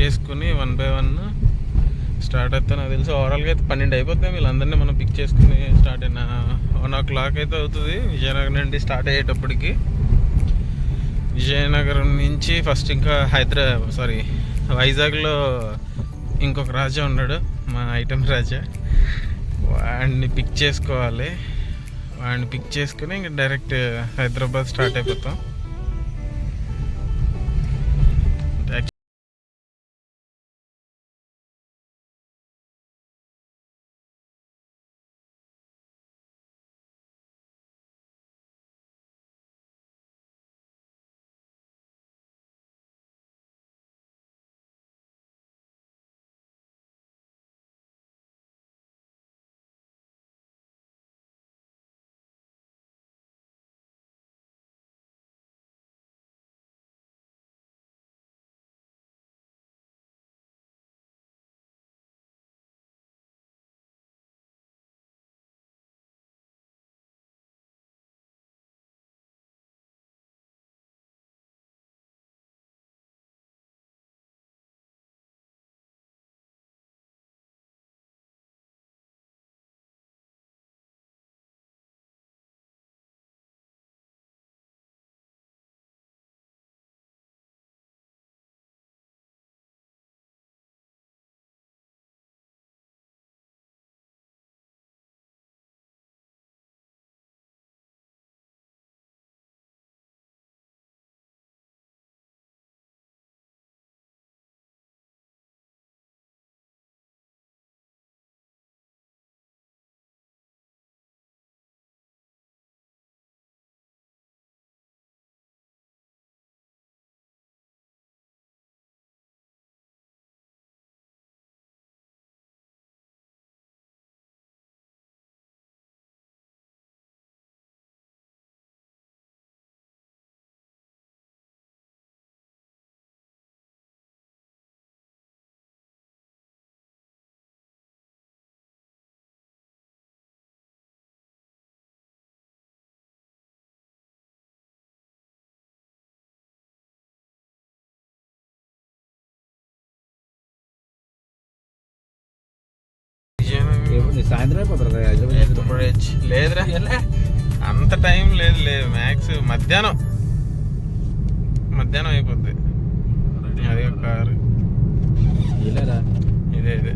చేసుకుని one by one start అయితే నాకు తెలిసి ఓవరాల్గా అయితే పన్నెండు అయిపోతాయి వీళ్ళందరినీ మనం పిక్ చేసుకుని స్టార్ట్ అయిన. వన్ ఓ క్లాక్ అయితే అవుతుంది. విజయనగరం నుండి స్టార్ట్ అయ్యేటప్పటికి. విజయనగరం నుంచి ఫస్ట్ ఇంకా హైదరాబాద్ సారీ వైజాగ్లో ఇంకొక రాజా ఉన్నాడు. మా ఐటమ్ రాజా. వాడిని పిక్ చేసుకోవాలి. వాడిని పిక్ చేసుకుని ఇంకా డైరెక్ట్ హైదరాబాద్ స్టార్ట్ అయిపోతాం. సాయంత్రం అయిపోతారు లేదురా అంత టైం లేదు లేదు మ్యాక్స్ మధ్యాహ్నం. మధ్యాహ్నం అయిపోద్ది. అదే కారు. వెళ్ళారా? ఇదే ఇదే.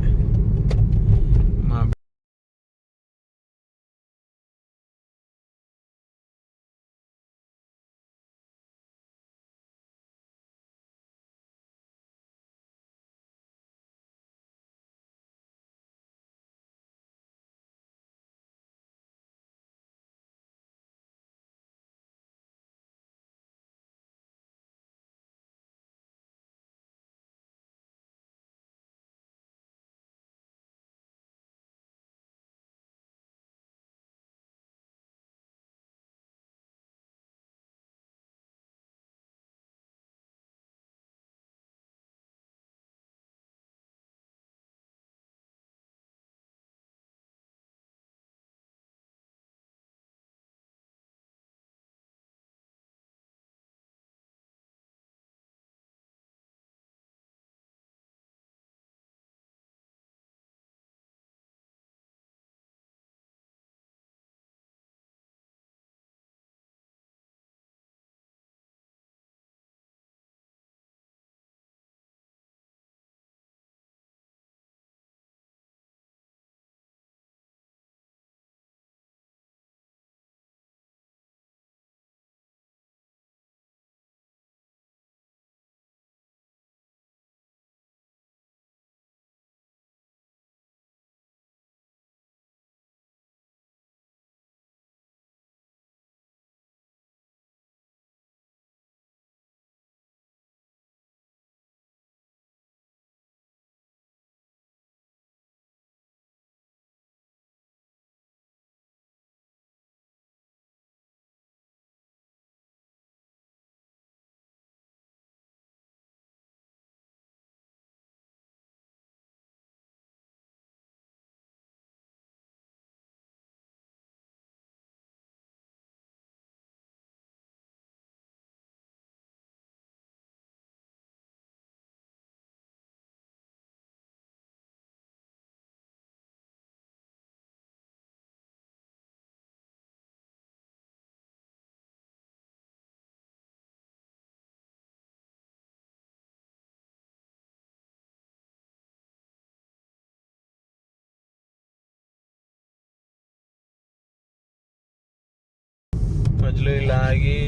మధ్యలో ఇలా ఆగి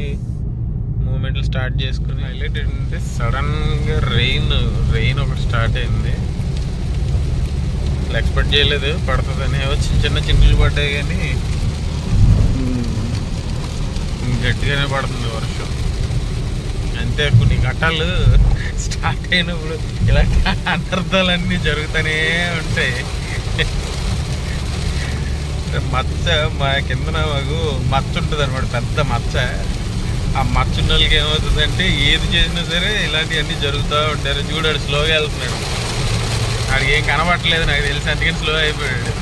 మూమెంట్లు స్టార్ట్ చేసుకుని హైలైట్ ఏంటంటే సడన్గా రెయిన్ రెయిన్ ఒకటి స్టార్ట్ అయింది. అసలు ఎక్స్పెక్ట్ చేయలేదు పడుతుందని. ఏవో చిన్న చిన్న చినుకులు పడ్డాయి కానీ గట్టిగానే పడుతుంది వర్షం. అంతే కొన్ని ఘట్టాలు స్టార్ట్ అయినప్పుడు ఇలాంటి అనర్థాలన్నీ జరుగుతూనే ఉంటాయి. మచ్చ మా కిందన మాకు మచ్చ ఉంటుంది అనమాట పెద్ద మచ్చ. ఆ మచ్చ ఉన్న వాళ్ళకి ఏమవుతుందంటే ఏది చేసినా సరే ఇలాంటివన్నీ జరుగుతూ ఉంటారు చూడాడు స్లోగా వెళ్తున్నాడు. ఆడికి ఏం కనబట్టలేదు నాకు తెలిసి అందుకని స్లో అయిపోయాడు.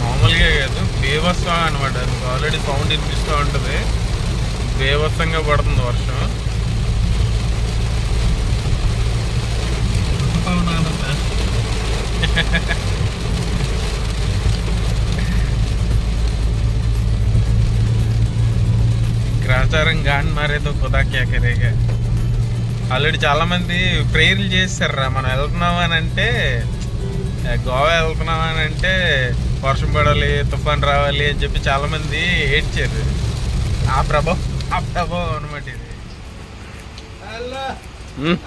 మామూలుగా కాదు బీభత్సం అనమాట మీకు ఆల్రెడీ సౌండ్ వినిపిస్తూ ఉంటుంది. బీభత్సంగా పడుతుంది వర్షం. అవునా గ్రాచారం గాన్ మారేదో ఖుదా క్యా కరేగా? ఆల్రెడీ చాలా మంది ప్రేయర్లు చేస్తారా? మనం వెళ్తున్నాం అని అంటే గోవా వెళ్తున్నాం అని అంటే వర్షం పడాలి తుఫాన్ రావాలి అని చెప్పి చాలా మంది ఏడ్చారు. ఆ ప్రభావం ఆ ప్రభావం అనమాట ఇది.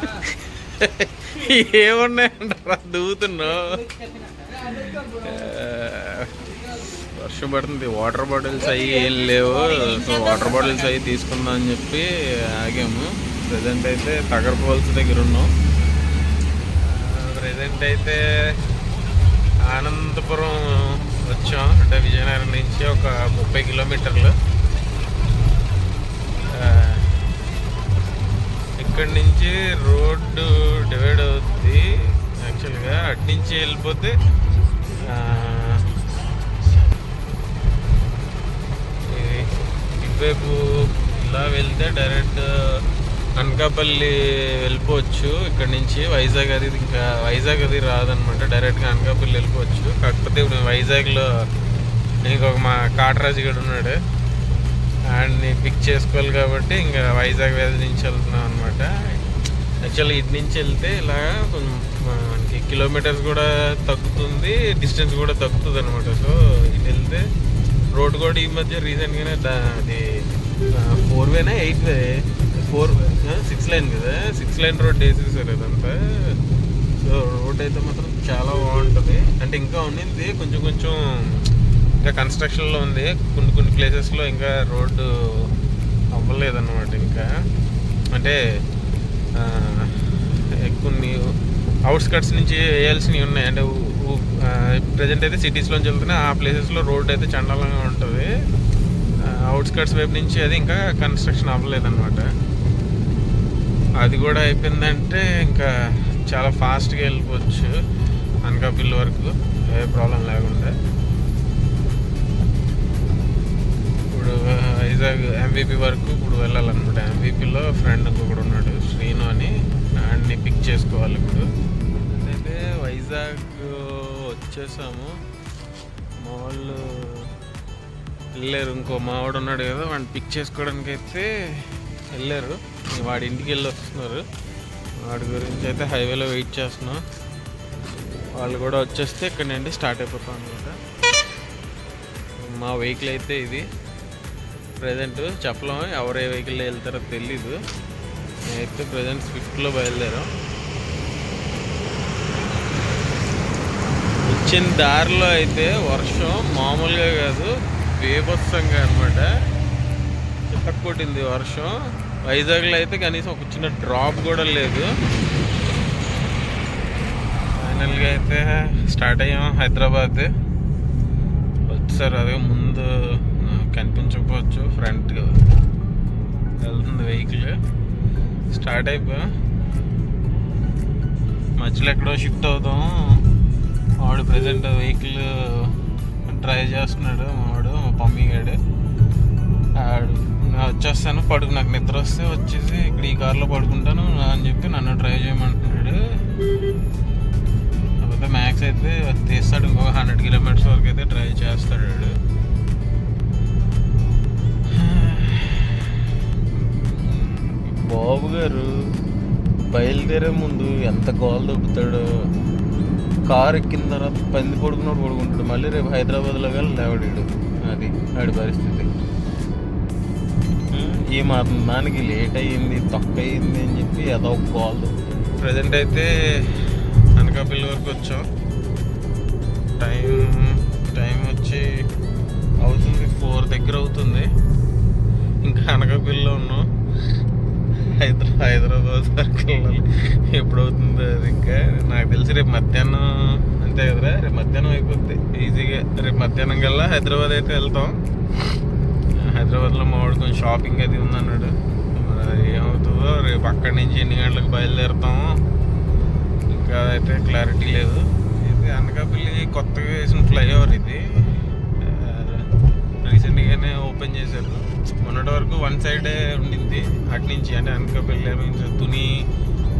ఏమున్నాయంటారా? దూతున్నావు వర్షం పడుతుంది. వాటర్ బాటిల్స్ అవి ఏం లేవు. సో వాటర్ బాటిల్స్ అవి తీసుకుందాం అని చెప్పి ఆగాము. ప్రజెంట్ అయితే తగర ఫాల్స్ దగ్గర ఉన్నాం. ప్రజెంట్ అయితే ఆనందపురం వచ్చాం. అంటే విజయనగరం నుంచి ఒక ముప్పై కిలోమీటర్లు. ఇక్కడి నుంచి రోడ్డు డివైడ్ అవుద్ది. యాక్చువల్గా అటు నుంచి వెళ్ళిపోతే ఇటువైపు ఇలా వెళ్తే డైరెక్ట్ అనకాపల్లి వెళ్ళిపోవచ్చు. ఇక్కడ నుంచి వైజాగ్ అది ఇంకా వైజాగ్ అది రాదనమాట. డైరెక్ట్గా అనకాపల్లి వెళ్ళిపోవచ్చు. కాకపోతే ఇప్పుడు వైజాగ్లో ఇంకొక మా కాటరాజు గడు ఉన్నాడు. ఆయన్ని పిక్ చేసుకోవాలి కాబట్టి ఇంకా వైజాగ్ వ్యాధి నుంచి వెళ్తున్నాం అనమాట యాక్చువల్లీ ఇటు నుంచి వెళ్తే ఇలా కొంచెం మనకి కిలోమీటర్స్ కూడా తగ్గుతుంది డిస్టెన్స్ కూడా తగ్గుతుంది అనమాట సో ఇటు వెళ్తే రోడ్ కూడా ఈ మధ్య రీసెంట్గానే అది four వేనా eight way. Four six line కదా. సిక్స్ లైన్ రోడ్ వేసేసారు అదంతా. సో రోడ్ అయితే మాత్రం చాలా బాగుంటుంది. అంటే ఇంకా ఉండింది కొంచెం కొంచెం ఇంకా కన్స్ట్రక్షన్లో ఉంది. కొన్ని కొన్ని ప్లేసెస్లో ఇంకా రోడ్డు అవ్వలేదన్నమాట ఇంకా. అంటే కొన్ని అవుట్స్కట్స్ నుంచి వేయాల్సినవి ఉన్నాయి. అంటే ప్రజెంట్ అయితే సిటీస్లోంచి వెళ్తున్నా ఆ ప్లేసెస్లో రోడ్ అయితే చండాలంగా ఉంటుంది. అవుట్స్కట్స్ వైపు నుంచి అది ఇంకా కన్స్ట్రక్షన్ అవ్వలేదన్నమాట. అది కూడా అయిపోయిందంటే ఇంకా చాలా ఫాస్ట్గా వెళ్ళిపోవచ్చు. అనకాపల్లి వరకు ఏ ప్రాబ్లం లేకుండా. ఇప్పుడు వైజాగ్ ఎంవిపి వరకు ఇప్పుడు వెళ్ళాలన్నమాట. ఎంవిపిలో ఫ్రెండ్ ఇంకొకడు ఉన్నాడు శ్రీను అని. అన్ని పిక్ చేసుకోవాలి ఇప్పుడు. అయితే వైజాగ్ వచ్చేసాము మా వాళ్ళు వెళ్ళారు. ఇంకో మావాడు ఉన్నాడు కదా వాడిని పిక్ చేసుకోవడానికి అయితే వెళ్ళారు. వాడి ఇంటికి వెళ్ళి వస్తున్నారు. వాడి గురించి అయితే హైవేలో వెయిట్ చేస్తున్నాం. వాళ్ళు కూడా వచ్చేస్తే ఇక్కడ నుండి స్టార్ట్ అయిపోతాం అనమాట మా వెహికల్ అయితే ఇది. ప్రజెంట్ చెప్పలేం ఎవరు ఏ వెహికల్లో వెళ్తారో తెలీదు. నేనైతే ప్రజెంట్ స్విఫ్ట్లో బయలుదేరాం. వచ్చిన దారిలో అయితే వర్షం మామూలుగా కాదు బేభత్సంగా అనమాట చిట్టకొట్టింది వర్షం. వైజాగ్లో అయితే కనీసం ఒక చిన్న డ్రాప్ కూడా లేదు. ఫైనల్గా అయితే స్టార్ట్ అయ్యాం హైదరాబాద్. వచ్చారు అదే ముందు కనిపించకపోవచ్చు ఫ్రంట్ వెళ్తుంది వెహికల్. స్టార్ట్ అయిపోయాం. మధ్యలో ఎక్కడో షిఫ్ట్ అవుతాం. వాడు ప్రజెంట్ వెహికల్ డ్రైవ్ చేస్తున్నాడు మావాడు మా పమ్మీ గాడు. ఆడు వచ్చేస్తాను పడుకు నాకు నిద్ర వస్తే వచ్చేసి ఇక్కడ ఈ కార్లో పడుకుంటాను అని చెప్పి నన్ను డ్రైవ్ చేయమంటున్నాడు. కాకపోతే మ్యాక్స్ అయితే తీస్తాడు ఇంకొక హండ్రెడ్ కిలోమీటర్స్ వరకు అయితే డ్రైవ్ చేస్తాడు వాడు. బాబు గారు బయలుదేరే ముందు ఎంత గోల్ దొబ్బుతాడో కారు ఎక్కిన తర్వాత పంది పడుకున్నాడు పడుకుంటాడు. మళ్ళీ రేపు హైదరాబాద్లో కానీ లేవడాడు. అది వాడి పరిస్థితి. ఈ మాత్రం దానికి లేట్ అయ్యింది తొక్క అయ్యింది అని చెప్పి అదో కాల్ ప్రజెంట్ అయితే అనకాపల్లి వరకు వచ్చాం. టైం టైం వచ్చి అవుతుంది ఫోర్ దగ్గర అవుతుంది. ఇంకా అనకాపల్లిలో ఉన్నాం. హైదరా హైదరాబాద్ వరకు వెళ్ళాలి. ఎప్పుడు అది ఇంకా? నాకు తెలిసి రేపు మధ్యాహ్నం అంతే కదరా రేపు మధ్యాహ్నం అయిపోద్ది. ఈజీగా రేపు మధ్యాహ్నం కల్లా హైదరాబాద్ అయితే వెళ్తాం. హైదరాబాద్లో మా కొంచెం షాపింగ్ అది ఉందన్నాడు మరి ఏమవుతుందో రేపు అక్కడి నుంచి ఎన్ని గంటలకు బయలుదేరుతాము ఇంకా అయితే క్లారిటీ లేదు. ఇది అనకాపల్లి కొత్తగా వేసిన ఫ్లైఓవర్ ఇది. రీసెంట్గానే ఓపెన్ చేశారు. మొన్నటి వరకు వన్ సైడే ఉండింది. అటు నుంచి అంటే అనకాపల్లి మీన్స్ తుని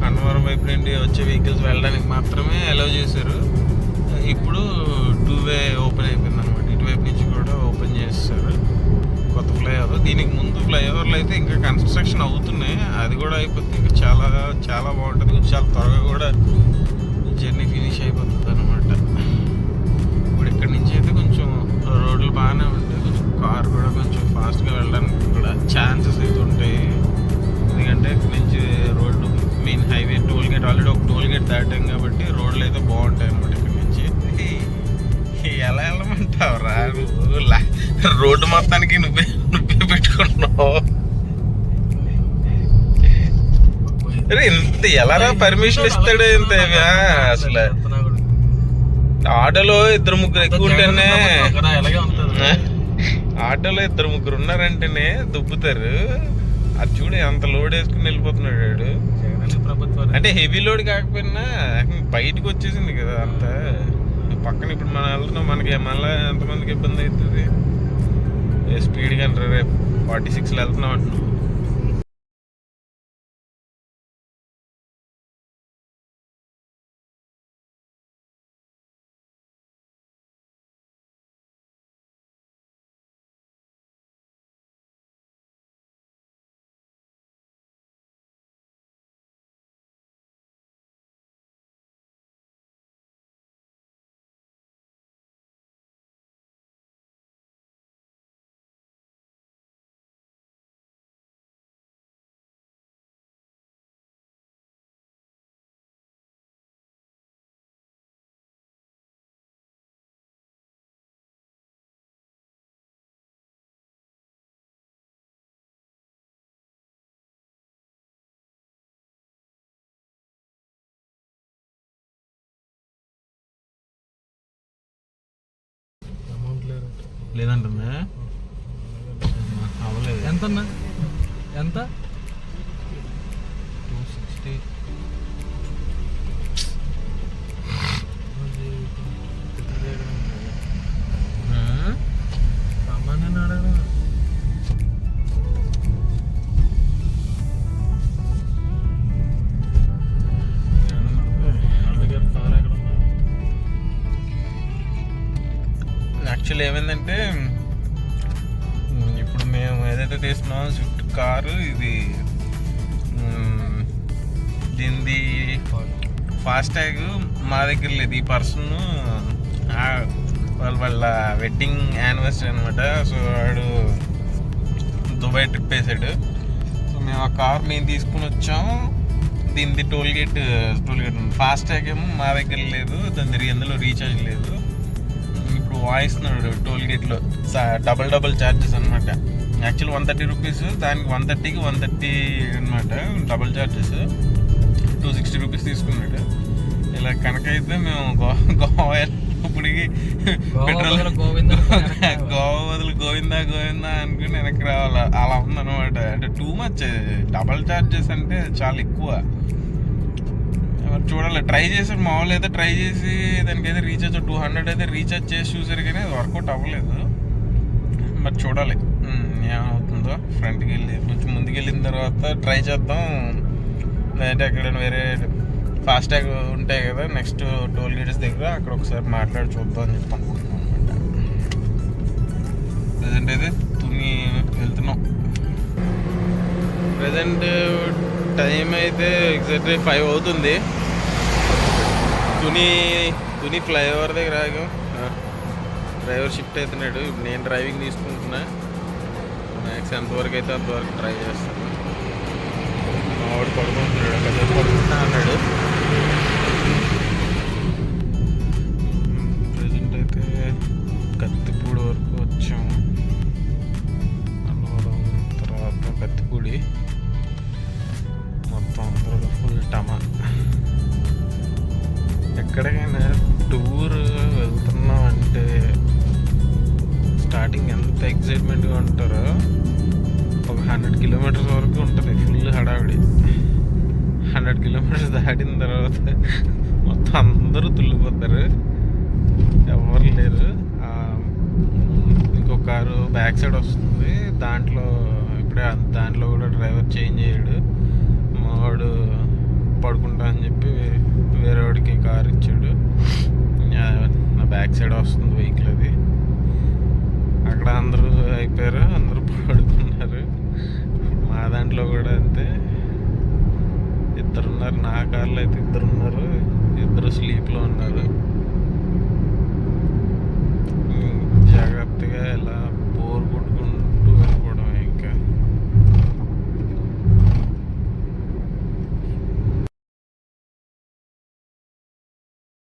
అన్నవరం వైపు నుండి వచ్చే వెహికల్స్ వెళ్ళడానికి మాత్రమే అలౌ చేశారు. ఇప్పుడు టూ వే ఓపెన్ అయిపోయింది అనమాట ఇటువైపు నుంచి కూడా ఓపెన్ చేస్తారు కొత్త ఫ్లైఓవర్ దీనికి ముందు ఫ్లైఓవర్లు అయితే ఇంకా కన్స్ట్రక్షన్ అవుతున్నాయి. అది కూడా అయిపోతుంది. ఇంకా చాలా చాలా బాగుంటుంది. చాలా త్వరగా కూడా జర్నీ ఫినిష్ అయిపోతుంది అనమాట ఇప్పుడు ఇక్కడ నుంచి అయితే కొంచెం రోడ్లు బాగానే ఉంటాయి. కొంచెం కార్ కూడా కొంచెం ఫాస్ట్గా వెళ్ళడానికి కూడా ఛాన్సెస్ అయితే ఉంటాయి. ఎందుకంటే ఇక్కడ నుంచి road main highway toll gate already ఒక టోల్ గేట్ దాటాం కాబట్టి రోడ్లు అయితే బాగుంటాయి అనమాట ఇక్కడ నుంచి. ఎలా వెళ్ళమంటావు రా రోడ్డు మొత్తానికి నువ్వే నువ్వే పెట్టుకుంటున్నావు. అరే ఇంత ఎలా పర్మిషన్ ఇస్తాడు ఇంత? అసలు. ఆటోలో ఇద్దరు ముగ్గురు ఎక్కువ ఉంటేనే. ఆటోలో ఇద్దరు ముగ్గురు ఉన్నారంటేనే దుబ్బుతారు. అది చూడు ఎంత లోడ్ వేసుకుని వెళ్ళిపోతున్నాడు వాడు. అంటే హెవీ లోడ్ కాకపోయినా బయటకు వచ్చేసింది కదా అంత. పక్కన ఇప్పుడు మనం వెళ్తున్నాం మనకి మళ్ళీ ఎంతమందికి ఇబ్బంది అవుతుంది? స్పీడ్గా రేపు ఫార్టీ సిక్స్లో వెళ్తున్నాం అంటున్నాం. లేదంటుందా? అవ్వలేదు. ఎంత? అన్నా ఎంత టూ సిక్స్టీ సామాన్యం అడగడం యాక్చువల్లీ ఏమైందంటే ఇప్పుడు మేము ఏదైతే తీసుకున్నామో స్విఫ్ట్ కారు ఇది దీనిది ఫాస్ట్ మా దగ్గర లేదు. ఈ పర్సన్ వాళ్ళ వాళ్ళ వెడ్డింగ్ యానివర్సరీ అనమాట సో వాడు దుబాయ్ ట్రిప్ వేసాడు. సో మేము ఆ కార్ మేము తీసుకుని వచ్చాం దీనిది toll gate toll gate fast ఏమో మా దగ్గర లేదు. దాని తిరిగి అందులో రీఛార్జ్ లేదు. వాయిస్తున్నాడు టోల్ గేట్లో డబల్ డబల్ ఛార్జెస్ అనమాట యాక్చువల్ వన్ థర్టీ రూపీస్ దానికి వన్ థర్టీకి వన్ థర్టీ అనమాట double charges two sixty rupees తీసుకున్నాడు. ఇలా కనుక అయితే మేము గోవా ఇప్పటికి పెట్రోల్. గోవా బదులు గోవిందా గోవిందా అనుకుని వెనక్కి రావాలి. అలా ఉందన్నమాట. అంటే టూ మచ్ డబల్ ఛార్జెస్ అంటే చాలా ఎక్కువ. చూడాలి. ట్రై చేసారు మామూలు అయితే ట్రై చేసి దానికైతే రీఛార్జ్ టూ హండ్రెడ్ అయితే రీఛార్జ్ చేసి చూసారు కానీ అది వర్కౌట్ అవ్వలేదు. మరి చూడాలి. Hmm, ఏమవుతుందో. ఫ్రంట్కి వెళ్ళి కొంచెం ముందుకు వెళ్ళిన తర్వాత ట్రై చేద్దాం. లేదంటే ఎక్కడైనా వేరే ఫాస్ట్ ట్యాగ్ ఉంటాయి కదా నెక్స్ట్ టోల్ గేట్స్ దగ్గర అక్కడ ఒకసారి మాట్లాడి చూద్దాం అని చెప్పి అనుకుంటున్నాం అనమాట ప్రజెంట్ అయితే తుని వెళ్తున్నాం. ప్రజెంట్ టైం అయితే ఎగ్జాక్ట్లీ ఫైవ్ అవుతుంది. తుని తుని ఫ్లైఓవర్ దగ్గర ఆగాం. డ్రైవర్ షిఫ్ట్ అవుతున్నాడు. ఇప్పుడు నేను డ్రైవింగ్ తీసుకుంటున్నా. మ్యాక్స్ ఎంతవరకు అయితే అంతవరకు ట్రై చేస్తాను. మా వాడు పడుకుంటున్నాడు. అక్కడ పడుకుంటా అన్నాడు. ఆడిన తర్వాత మొత్తం అందరూ తుల్లిపోతారు. ఎవరు లేరు. ఇంకో కారు బ్యాక్ సైడ్ వస్తుంది. దాంట్లో ఇప్పుడే దాంట్లో కూడా డ్రైవర్ చేంజ్ అయ్యాడు. మావాడు పడుకుంటా అని చెప్పి వేరే వాడికి కారు ఇచ్చాడు. నా బ్యాక్ సైడ్ వస్తుంది వెహికల్ అది. అక్కడ అందరూ అయిపోయారు. అందరూ పడుకున్నారు. మా దాంట్లో కూడా అంతే. నా కార్లో అయితే ఇద్దరు ఉన్నారు. ఇద్దరు స్లీప్లో ఉన్నారు.